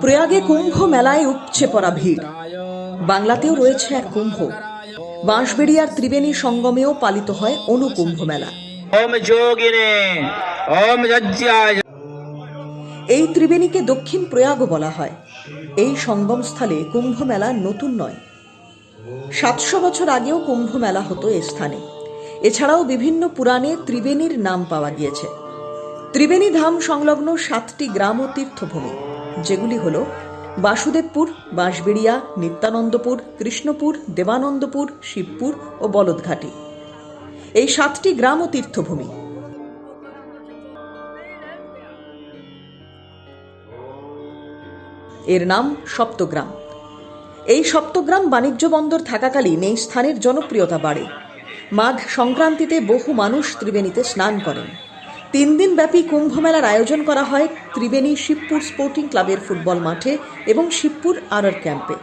প্রয়াগে কুম্ভ মেলায় উপচে পড়া ভিড়। বাংলাতেও রয়েছে এক কুম্ভ। বাঁশবেড়িয়ার ত্রিবেণী সঙ্গমেও পালিত হয় অনুকুম্ভ মেলা। এই ত্রিবেণীকে দক্ষিণ প্রয়াগ বলা হয়। এই সঙ্গমস্থলে কুম্ভ মেলা নতুন নয়। সাতশো বছর আগেও কুম্ভ মেলা হতো এ স্থানে। এছাড়াও বিভিন্ন পুরাণে ত্রিবেণীর নাম পাওয়া গিয়েছে। ত্রিবেণী ধাম সংলগ্ন সাতটি গ্রাম ও তীর্থভূমি, যেগুলি হল বাসুদেবপুর, বাঁশবেড়িয়া, নিত্যানন্দপুর, কৃষ্ণপুর, দেবানন্দপুর, শিবপুর ও বলদঘাটি। এই সাতটি গ্রাম ও তীর্থভূমি। এর নাম সপ্তগ্রাম। এই সপ্তগ্রাম বাণিজ্য বন্দর থাকাকালীন এই স্থানের জনপ্রিয়তা বাড়ে। মাঘ সংক্রান্তিতে বহু মানুষ ত্রিবেণীতে স্নান করেন। তিন দিন ব্যাপী কুম্ভ মেলার আয়োজন করা হয় ত্রিবেণী শিবপুর স্পোর্টিং ক্লাবের ফুটবল মাঠে এবং শিবপুর আরআর ক্যাম্পে।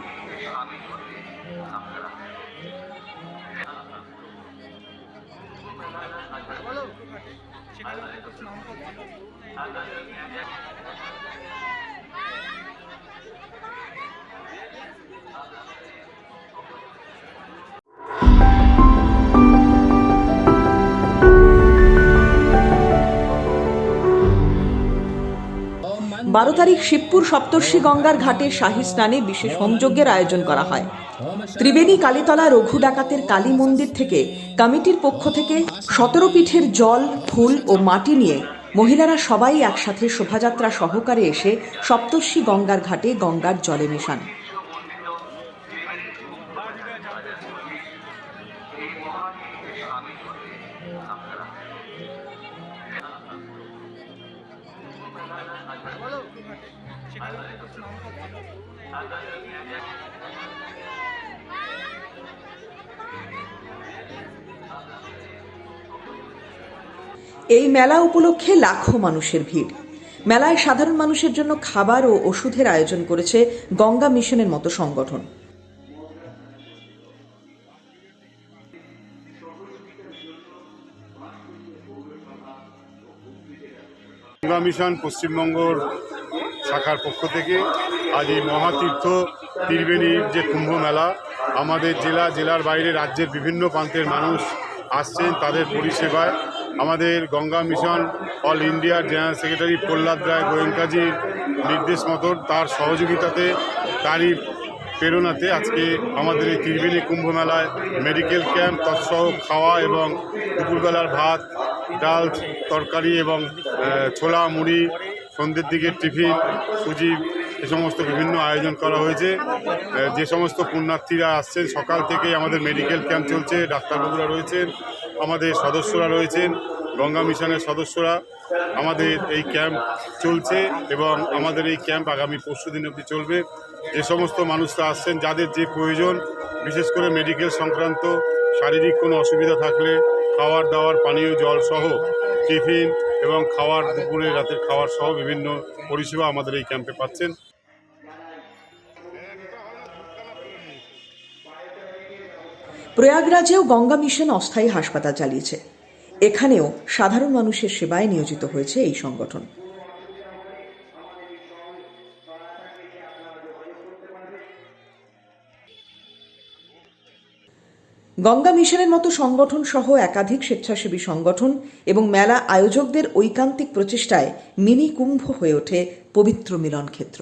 বারো তারিখ শিবপুর সপ্তর্ষি গঙ্গার ঘাটে শাহী স্নানে বিশেষ হোমযজ্ঞের আয়োজন করা হয়। ত্রিবেণী কালীতলা রঘু ডাকাতের কালী মন্দির থেকে কমিটির পক্ষ থেকে সতেরো পিঠের জল, ফুল ও মাটি নিয়ে মহিলারা সবাই একসাথে শোভাযাত্রা সহকারে এসে সপ্তর্ষি গঙ্গার ঘাটে গঙ্গার জলে মেশান। মেলা উপলক্ষে লাখো মানুষের ভিড়। মেলায় সাধারণ মানুষের জন্য খাবার ও ওষুধের আয়োজন করেছে গঙ্গা মিশনের মতো সংগঠন। গঙ্গা মিশন পশ্চিমবঙ্গর শাখার পক্ষ থেকে আজ এই মহাতীর্থ ত্রিবেণীর যে কুম্ভ মেলা, আমাদের জেলা, জেলার বাইরে রাজ্যের বিভিন্ন প্রান্তের মানুষ আসছেন তাদের পরিষেবায়। আমাদের গঙ্গা মিশন, অল ইন্ডিয়ার জেনারেল সেক্রেটারি প্রহ্লাদ রায় গোয়েঙ্কাজির নির্দেশ মতো তার সহযোগিতাতে, তারই প্রেরণাতে আজকে আমাদের এই ত্রিবেণী কুম্ভ মেলায় মেডিকেল ক্যাম্প, তৎসহ খাওয়া এবং দুপুরবেলার ভাত, ডাল, তরকারি এবং ছোলা, মুড়ি সন্ধ্যের দিকে টিফিন সুজি এ সমস্ত বিভিন্ন আয়োজন করা হয়েছে। যে সমস্ত পুণ্যার্থীরা আসছেন, সকাল থেকেই আমাদের মেডিকেল ক্যাম্প চলছে, ডাক্তারবাবুরা রয়েছেন, আমাদের সদস্যরা রয়েছেন, গঙ্গা মিশনের সদস্যরা। আমাদের এই ক্যাম্প চলছে এবং আমাদের এই ক্যাম্প আগামী পরশু দিন অবধি চলবে। যে সমস্ত মানুষরা আসছেন, যাদের যে প্রয়োজন, বিশেষ করে মেডিকেল সংক্রান্ত শারীরিক কোনো অসুবিধা থাকলে খাওয়ার দাওয়ার, পানীয় জল সহ টিফিন এবং খাওয়ার, দুপুরে রাতের খাওয়ার সহ বিভিন্ন পরিষেবা আমাদের এই ক্যাম্পে পাচ্ছেন। প্রয়াগরাজেও গঙ্গা মিশন অস্থায়ী হাসপাতাল চালিয়েছে। এখানেও সাধারণ মানুষের সেবায় নিয়োজিত হয়েছে এই সংগঠন। গঙ্গা মিশনের মতো সংগঠন সহ একাধিক স্বেচ্ছাসেবী সংগঠন এবং মেলা আয়োজকদের ঐকান্তিক প্রচেষ্টায় মিনি কুম্ভ হয়ে ওঠে পবিত্র মিলন ক্ষেত্র